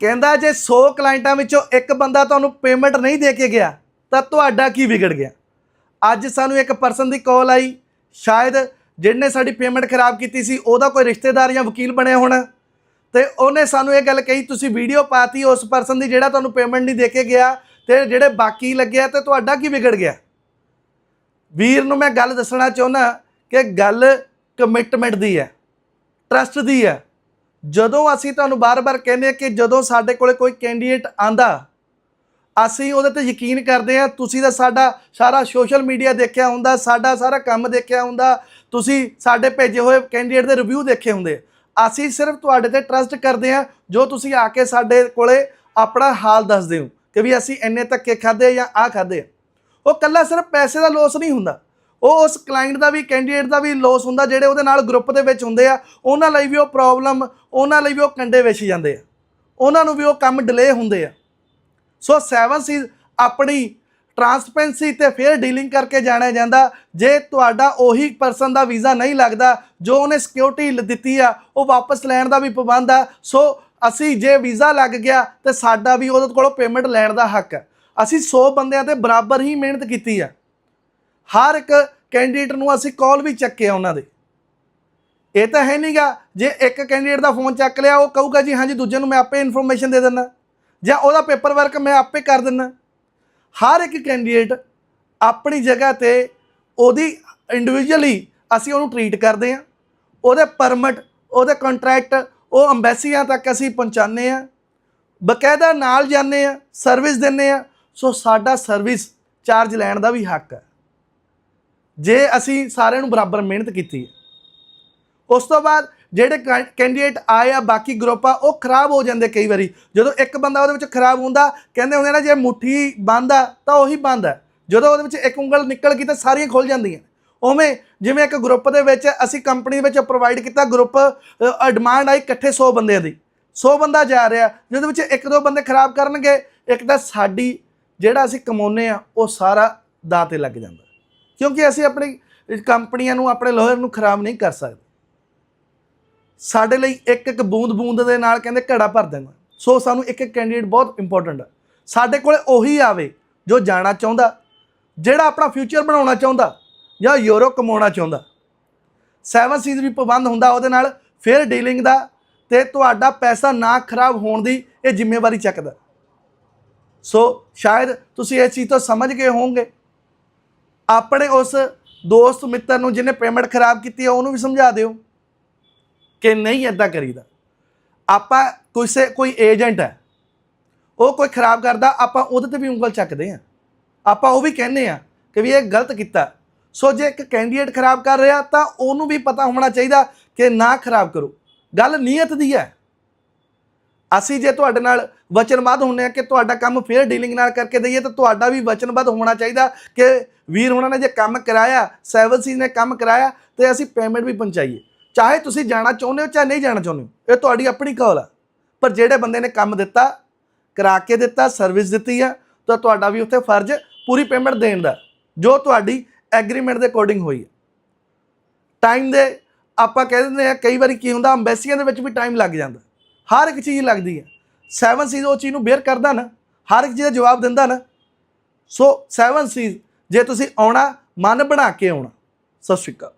ਕਹਿੰਦਾ ਜੇ 100 ਕਲਾਇੰਟਾਂ ਵਿੱਚੋਂ ਇੱਕ ਬੰਦਾ ਤੁਹਾਨੂੰ ਪੇਮੈਂਟ ਨਹੀਂ ਦੇ ਕੇ ਗਿਆ, ਤਾਂ ਤੁਹਾਡਾ ਕੀ ਵਿਗੜ ਗਿਆ? ਅੱਜ ਸਾਨੂੰ ਇੱਕ ਪਰਸਨ ਦੀ ਕਾਲ ਆਈ। ਸ਼ਾਇਦ ਜਿਹਨੇ ਸਾਡੀ ਪੇਮੈਂਟ ਖਰਾਬ ਕੀਤੀ ਸੀ, ਉਹਦਾ ਕੋਈ ਰਿਸ਼ਤੇਦਾਰ ਜਾਂ ਵਕੀਲ ਬਣਿਆ ਹੋਣਾ। ਤੇ ਉਹਨੇ ਸਾਨੂੰ ਇਹ ਗੱਲ ਕਹੀ, ਤੁਸੀਂ ਵੀਡੀਓ ਪਾਤੀ, ਉਸ ਪਰਸਨ ਦੀ ਜਿਹੜਾ ਤੁਹਾਨੂੰ ਪੇਮੈਂਟ ਨਹੀਂ ਦੇ ਕੇ ਗਿਆ, ਤੇ ਜਿਹੜੇ ਬਾਕੀ ਲੱਗਿਆ, ਤੇ ਤੁਹਾਡਾ ਕੀ ਵਿਗੜ ਗਿਆ? ਵੀਰ ਨੂੰ ਮੈਂ ਗੱਲ ਦੱਸਣਾ ਚਾਹੁੰਦਾ ਕਿ ਗੱਲ ਕਮਿਟਮੈਂਟ ਦੀ ਹੈ ਟਰਸਟ ਦੀ ਹੈ। ਜਦੋਂ ਅਸੀਂ ਤੁਹਾਨੂੰ ਬਾਰ-ਬਾਰ ਕਹਿੰਦੇ ਹਾਂ ਕਿ ਜਦੋਂ ਸਾਡੇ ਕੋਲੇ ਕੋਈ ਕੈਂਡੀਡੇਟ ਆਂਦਾ, ਅਸੀਂ ਉਹਦੇ ਤੇ ਯਕੀਨ ਕਰਦੇ ਹਾਂ, ਤੁਸੀਂ ਤਾਂ ਸਾਡਾ ਸਾਰਾ ਸੋਸ਼ਲ ਮੀਡੀਆ ਦੇਖਿਆ ਹੁੰਦਾ, ਸਾਡਾ ਸਾਰਾ ਕੰਮ ਦੇਖਿਆ ਹੁੰਦਾ, ਤੁਸੀਂ ਸਾਡੇ ਭੇਜੇ ਹੋਏ ਕੈਂਡੀਡੇਟ ਦੇ ਰਿਵਿਊ ਦੇਖੇ ਹੁੰਦੇ। ਅਸੀਂ ਸਿਰਫ ਤੁਹਾਡੇ ਤੇ ਟਰਸਟ ਕਰਦੇ ਹਾਂ, ਜੋ ਤੁਸੀਂ ਆ ਕੇ ਸਾਡੇ ਕੋਲੇ ਆਪਣਾ ਹਾਲ ਦੱਸਦੇ ਹੋ, ਕਿ ਵੀ ਅਸੀਂ ਇੰਨੇ ਧੱਕੇ ਖਾਦੇ ਜਾਂ ਆ। ਖਾਦੇ ਉਹ ਕੱਲਾ ਸਿਰਫ ਪੈਸੇ ਦਾ ਲੋਸ ਨਹੀਂ ਹੁੰਦਾ। ਉਹ ਉਸ ਕਲਾਇੰਟ ਦਾ ਵੀ ਕੈਂਡੀਡੇਟ ਦਾ ਵੀ ਲੋਸ ਹੁੰਦਾ, ਜਿਹੜੇ ਉਹਦੇ ਨਾਲ ਗਰੁੱਪ ਦੇ ਵਿੱਚ ਹੁੰਦੇ ਆ, ਉਹਨਾਂ ਲਈ ਵੀ ਉਹ ਪ੍ਰੋਬਲਮ ਉਹਨਾਂ ਲਈ ਵੀ ਉਹ ਕੰਡੇ ਵੇਚੀ ਜਾਂਦੇ ਆ। ਉਹਨਾਂ ਨੂੰ ਵੀ ਉਹ ਕੰਮ ਡਿਲੇ ਹੁੰਦੇ ਆ। ਸੋ 7 ਸੀ ਆਪਣੀ ਟਰਾਂਸਪੈਰੈਂਸੀ ਤੇ ਫੇਅਰ ਡੀਲਿੰਗ ਕਰਕੇ ਜਾਣਿਆ ਜਾਂਦਾ। ਜੇ ਤੁਹਾਡਾ ਉਹੀ ਪਰਸਨ ਦਾ ਵੀਜ਼ਾ ਨਹੀਂ ਲੱਗਦਾ, ਜੋ ਉਹਨੇ ਸਿਕਿਉਰਿਟੀ ਦਿੱਤੀ ਆ, ਉਹ ਵਾਪਸ ਲੈਣ ਦਾ ਵੀ ਪਾਬੰਦ ਆ। ਸੋ ਅਸੀਂ ਜੇ ਵੀਜ਼ਾ ਲੱਗ ਗਿਆ, ਤੇ ਸਾਡਾ ਵੀ ਉਹਦੇ ਕੋਲੋਂ ਪੇਮੈਂਟ ਲੈਣ ਦਾ ਹੱਕ ਹੈ ਅਸੀਂ 100 ਬੰਦਿਆਂ ਤੇ ਬਰਾਬਰ ਹੀ ਮਿਹਨਤ ਕੀਤੀ ਆ। ਹਰ ਇੱਕ ਕੈਂਡੀਡੇਟ ਨੂੰ ਅਸੀਂ ਕਾਲ ਵੀ ਚੱਕੇ ਆ ਉਹਨਾਂ ਦੇ। ਇਹ ਤਾਂ ਹੈ ਨਹੀਂਗਾ, ਜੇ ਇੱਕ ਕੈਂਡੀਡੇਟ ਦਾ ਫੋਨ ਚੱਕ ਲਿਆ, ਉਹ ਕਹੂਗਾ ਜੀ, ਹਾਂਜੀ, ਦੂਜੇ ਨੂੰ ਮੈਂ ਆਪੇ ਇਨਫੋਰਮੇਸ਼ਨ ਦੇ ਦਿੰਦਾ। ਜਾਂ ਉਹਦਾ ਪੇਪਰ ਵਰਕ ਮੈਂ ਆਪੇ ਕਰ ਦਿੰਦਾ। ਹਰ ਇੱਕ ਕੈਂਡੀਡੇਟ ਆਪਣੀ ਜਗ੍ਹਾ ਤੇ ਉਹਦੀ ਇੰਡੀਵਿਜੂਅਲੀ ਅਸੀਂ ਉਹਨੂੰ ਟਰੀਟ ਕਰਦੇ ਹਾਂ। ਉਹਦੇ ਪਰਮਿਟ ਉਹਦੇ ਕੰਟਰੈਕਟ ਉਹ ਅੰਬੈਸੀਆਂ ਤੱਕ ਅਸੀਂ ਪਹੁੰਚਾਉਂਦੇ ਆ ਬਕਾਇਦਾ ਨਾਲ ਜਾਂਦੇ ਆ ਸਰਵਿਸ ਦਿੰਦੇ ਆ ਸੋ ਸਾਡਾ ਸਰਵਿਸ ਚਾਰਜ ਲੈਣ ਦਾ ਵੀ ਹੱਕ ਹੈ। ਜੇ ਅਸੀਂ ਸਾਰਿਆਂ ਨੂੰ ਬਰਾਬਰ ਮਿਹਨਤ ਕੀਤੀ ਹੈ, ਉਸ ਤੋਂ ਬਾਅਦ ਜਿਹੜੇ ਕੈਂਡੀਡੇਟ ਆਏ ਆ, ਬਾਕੀ ਗਰੁੱਪ ਆ, ਉਹ ਖਰਾਬ ਹੋ ਜਾਂਦੇ ਕਈ ਵਾਰੀ। ਜਦੋਂ ਇੱਕ ਬੰਦਾ ਉਹਦੇ ਵਿੱਚ ਖਰਾਬ ਹੁੰਦਾ, ਕਹਿੰਦੇ ਹੁੰਦੇ ਨਾ, ਜੇ ਮੁੱਠੀ ਬੰਦ ਆ, ਤਾਂ ਉਹੀ ਬੰਦ ਆ। ਜਦੋਂ ਉਹਦੇ ਵਿੱਚ ਇੱਕ ਉਂਗਲ ਨਿਕਲ ਗਈ ਤਾਂ ਸਾਰੀਆਂ ਖੁੱਲ ਜਾਂਦੀਆਂ। ਉਵੇਂ ਜਿਵੇਂ ਇੱਕ ਗਰੁੱਪ ਦੇ ਵਿੱਚ ਅਸੀਂ ਕੰਪਨੀ ਦੇ ਵਿੱਚ ਪ੍ਰੋਵਾਈਡ ਕੀਤਾ ਗਰੁੱਪ ਡਿਮਾਂਡ ਆਈ ਇਕੱਠੇ 100 ਬੰਦਿਆਂ ਦੀ। 100 ਬੰਦਾ ਜਾ ਰਿਹਾ, ਜਿਹਦੇ ਵਿੱਚ ਇੱਕ ਦੋ ਬੰਦੇ ਖਰਾਬ ਕਰਨਗੇ, ਇੱਕ ਤਾਂ ਸਾਡੀ ਜਿਹੜਾ ਅਸੀਂ ਕਮਾਉਨੇ ਆ, ਉਹ ਸਾਰਾ ਦਾਅ ਤੇ ਲੱਗ ਜਾਂਦਾ। ਕਿਉਂਕਿ ਅਸੀਂ ਆਪਣੀ ਕੰਪਨੀਆਂ ਨੂੰ, ਆਪਣੇ ਲੋਹਰ ਨੂੰ ਖਰਾਬ ਨਹੀਂ ਕਰ ਸਕਦੇ। ਸਾਡੇ ਲਈ ਇੱਕ ਇੱਕ ਬੂੰਦ ਬੂੰਦ ਦੇ ਨਾਲ ਕਹਿੰਦੇ ਘੜਾ ਭਰ ਦੇਣਾ। ਸੋ ਸਾਨੂੰ ਇੱਕ ਇੱਕ ਕੈਂਡੀਡੇਟ ਬਹੁਤ ਇੰਪੋਰਟੈਂਟ ਆ। ਸਾਡੇ ਕੋਲੇ ਉਹੀ ਆਵੇ ਜੋ ਜਾਣਾ ਚਾਹੁੰਦਾ, ਜਿਹੜਾ ਆਪਣਾ ਫਿਊਚਰ ਬਣਾਉਣਾ ਚਾਹੁੰਦਾ ਜਾਂ ਯੂਰੋ ਕਮਾਉਣਾ ਚਾਹੁੰਦਾ। ਸੈਵਨ ਸੀਜ਼ ਵੀ ਪਾਬੰਦ ਹੁੰਦਾ ਉਹਦੇ ਨਾਲ, ਫਿਰ ਡੀਲਿੰਗ ਦਾ ਤੇ ਤੁਹਾਡਾ ਪੈਸਾ ਨਾ ਖਰਾਬ ਹੋਣ ਦੀ ਇਹ ਜ਼ਿੰਮੇਵਾਰੀ ਚੱਕਦਾ। ਸੋ ਸ਼ਾਇਦ ਤੁਸੀਂ ਇਸ ਚੀਜ਼ ਤੋਂ ਸਮਝ ਗਏ ਹੋਵੋਗੇ। ਆਪਣੇ ਉਸ ਦੋਸਤ ਮਿੱਤਰ ਨੂੰ ਜਿਹਨੇ ਪੇਮੈਂਟ ਖਰਾਬ ਕੀਤੀ ਹੈ ਉਹਨੂੰ ਵੀ ਸਮਝਾ ਦਿਓ ਕਿ ਨਹੀਂ ਇਦਾਂ ਕਰੀਦਾ। ਆਪਾਂ ਕਿਸੇ, ਕੋਈ ਏਜੰਟ ਹੈ, ਉਹ ਕੋਈ ਖਰਾਬ ਕਰਦਾ, ਆਪਾਂ ਉਹਦੇ ਤੇ ਵੀ ਉਂਗਲ ਚੱਕਦੇ ਆ ਆਪਾਂ ਉਹ ਵੀ ਕਹਿੰਦੇ ਆ ਕਿ ਵੀ ਇਹ ਗਲਤ ਕੀਤਾ। ਸੋ ਜੇ ਇੱਕ ਕੈਂਡੀਡੇਟ ਖਰਾਬ ਕਰ ਰਿਹਾ ਤਾਂ ਉਹਨੂੰ ਵੀ ਪਤਾ ਹੋਣਾ ਚਾਹੀਦਾ ਕਿ ਨਾ ਖਰਾਬ ਕਰੋ। ਗੱਲ ਨੀਅਤ ਦੀ ਹੈ। ਅਸੀਂ ਜੇ ਤੁਹਾਡੇ ਨਾਲ ਵਚਨਬੱਧ ਹੁੰਨੇ ਆ ਕਿ ਤੁਹਾਡਾ ਕੰਮ ਫੇਅਰ ਡੀਲਿੰਗ ਨਾਲ ਕਰਕੇ ਦਈਏ, ਤਾਂ ਤੁਹਾਡਾ ਵੀ ਵਚਨਬੱਧ ਹੋਣਾ ਚਾਹੀਦਾ ਕਿ ਵੀਰ ਉਹਨਾਂ ਨੇ ਜੇ ਕੰਮ ਕਰਾਇਆ ਸੈਵਨ ਸੀ ਨੇ ਕੰਮ ਕਰਾਇਆ, ਤੇ ਅਸੀਂ ਪੇਮੈਂਟ ਵੀ ਪਹੁੰਚਾਈਏ। ਚਾਹੇ ਤੁਸੀਂ ਜਾਣਾ ਚਾਹੁੰਦੇ ਹੋ ਚਾਹੇ ਨਹੀਂ ਜਾਣਾ ਚਾਹੁੰਦੇ ਹੋ, ਇਹ ਤੁਹਾਡੀ ਆਪਣੀ ਕਾਲ ਆ। ਪਰ ਜਿਹੜੇ ਬੰਦੇ ਨੇ ਕੰਮ ਦਿੱਤਾ, ਕਰਾ ਕੇ ਦਿੱਤਾ ਸਰਵਿਸ ਦਿੱਤੀ ਆ, ਤਾਂ ਤੁਹਾਡਾ ਵੀ ਉੱਥੇ ਫਰਜ਼ ਪੂਰੀ ਪੇਮੈਂਟ ਦੇਣ ਦਾ, ਜੋ ਤੁਹਾਡੀ ਐਗਰੀਮੈਂਟ ਦੇ ਅਕੋਰਡਿੰਗ ਹੋਈ ਹੈ ਟਾਈਮ ਦੇ ਆਪਾਂ ਕਹਿ ਦਿੰਦੇ ਆ, ਕਈ ਵਾਰੀ ਕੀ ਹੁੰਦਾ, ਅੰਬੈਸੀਆਂ ਦੇ ਵਿੱਚ ਵੀ ਟਾਈਮ ਲੱਗ ਜਾਂਦਾ। ਹਰ ਇੱਕ ਚੀਜ਼ ਲੱਗਦੀ ਹੈ। ਸੈਵਨ ਸੀਜ਼ ਉਹ ਚੀਜ਼ ਨੂੰ ਬੇਅਰ ਕਰਦਾ ਨਾ, ਹਰ ਇੱਕ ਚੀਜ਼ ਦਾ ਜਵਾਬ ਦਿੰਦਾ ਨਾ। ਸੋ ਸੈਵਨ ਸੀਜ਼ ਜੇ ਤੁਸੀਂ ਆਉਣਾ, ਮਨ ਬਣਾ ਕੇ ਆਉਣਾ। ਸਤਿ ਸ਼੍ਰੀ ਅਕਾਲ।